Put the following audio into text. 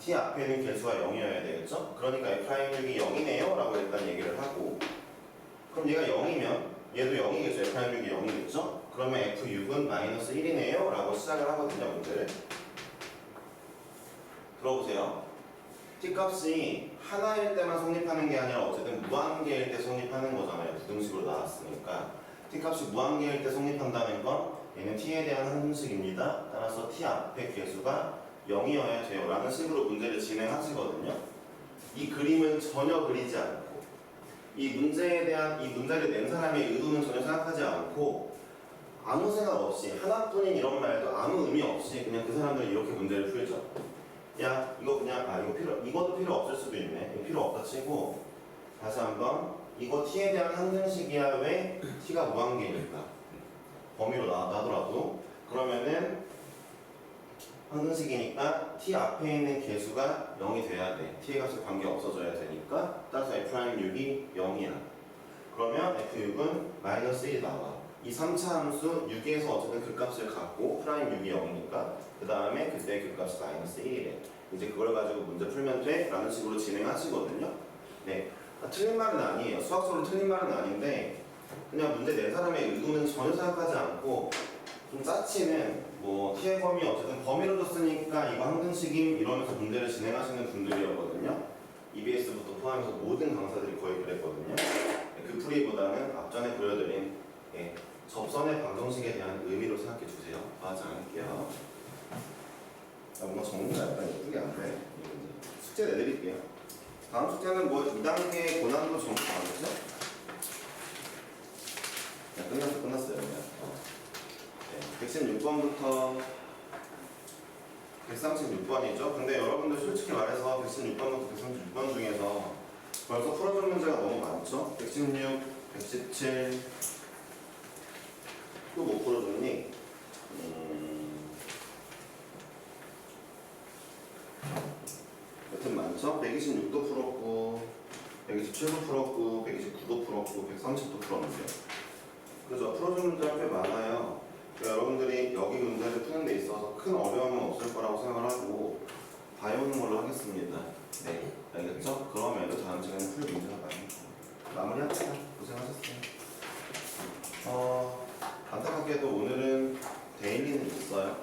t 앞에 있는 개수가 0이어야 되겠죠? 그러니까 F'육이 0이네요 라고 일단 얘기를 하고 그럼 얘가 0이면 얘도 0이겠죠? F'육이 0이겠죠? 그러면 F6은 마이너스 1이네요 라고 시작을 하거든요 문제를 들어보세요 t값이 하나일 때만 성립하는 게 아니라 어쨌든 무한계일 때 성립하는 거잖아요 부등식으로 나왔으니까 t값이 무한계일 때 성립한다는 건 얘는 t에 대한 함수식입니다 따라서 t 앞에 개수가 0이어야 돼요 라는 식으로 문제를 진행하시거든요. 이 그림은 전혀 그리지 않고 이 문제에 대한 이 문제를 낸 사람의 의도는 전혀 생각하지 않고 아무 생각 없이 하나뿐인 이런 말도 아무 의미 없이 그냥 그 사람들은 이렇게 문제를 풀죠. 야 이거 그냥 아 이거 필요 이것도 필요 없을 수도 있네. 이거 필요 없다 치고 다시 한번 이거 t에 대한 항등식이야 왜 t가 무한계니까. 범위로 나, 나더라도. 그러면은 항등식이니까 t 앞에 있는 개수가 0이 돼야 돼. T의 값이 관계 없어져야 되니까 따라서 f'6이 0이야. 그러면 f6은 마이너스 1이 나와. 이 3차 함수 6에서 어쨌든 그 값을 갖고 프라임 6이 0이니까 그 다음에 그때 그 값이 마이너스 1이래. 이제 그걸 가지고 문제 풀면 돼? 라는 식으로 진행하시거든요. 네. 아, 틀린 말은 아니에요. 수학적으로 틀린 말은 아닌데 그냥 문제 낸 사람의 의도는 전혀 생각하지 않고 좀 짜치는 뭐 t의 범위 어쨌든 범위로 줬으니까 이거 항등식임 이러면서 문제를 진행하시는 분들이었거든요 EBS부터 포함해서 모든 강사들이 거의 그랬거든요 네, 그 풀이보다는 앞전에 보여드린 예, 접선의 방정식에 대한 의미로 생각해 주세요. 하지 않을게요. 아, 뭔가 정리가 약간 예쁘게 안 돼. 숙제 내드릴게요. 다음 숙제는 뭐 2단계 고난도 정도 나오겠죠? 네, 끝났어, 끝났어요. 그냥. 어. 네, 116번부터 136번이죠. 근데 여러분들 솔직히 말해서 116번부터 136번 중에서 벌써 풀어준 문제가 너무 많죠? 116, 117, 또 못 풀어줬니? 음... 여튼 많죠? 126도 풀었고 127도 풀었고 129도 풀었고 130도 풀었는데 그죠? 풀어준 문제가 꽤 많아요 여러분들이 여기 문제를 푸는 데 있어서 큰 어려움은 없을 거라고 생각을 하고 봐오는 걸로 하겠습니다 네 알겠죠? 그러면 다음 시간에 풀 문제가 많이 마무리합시다 고생하셨어요 어... 안타깝게도 오늘은 데일리는 있어요.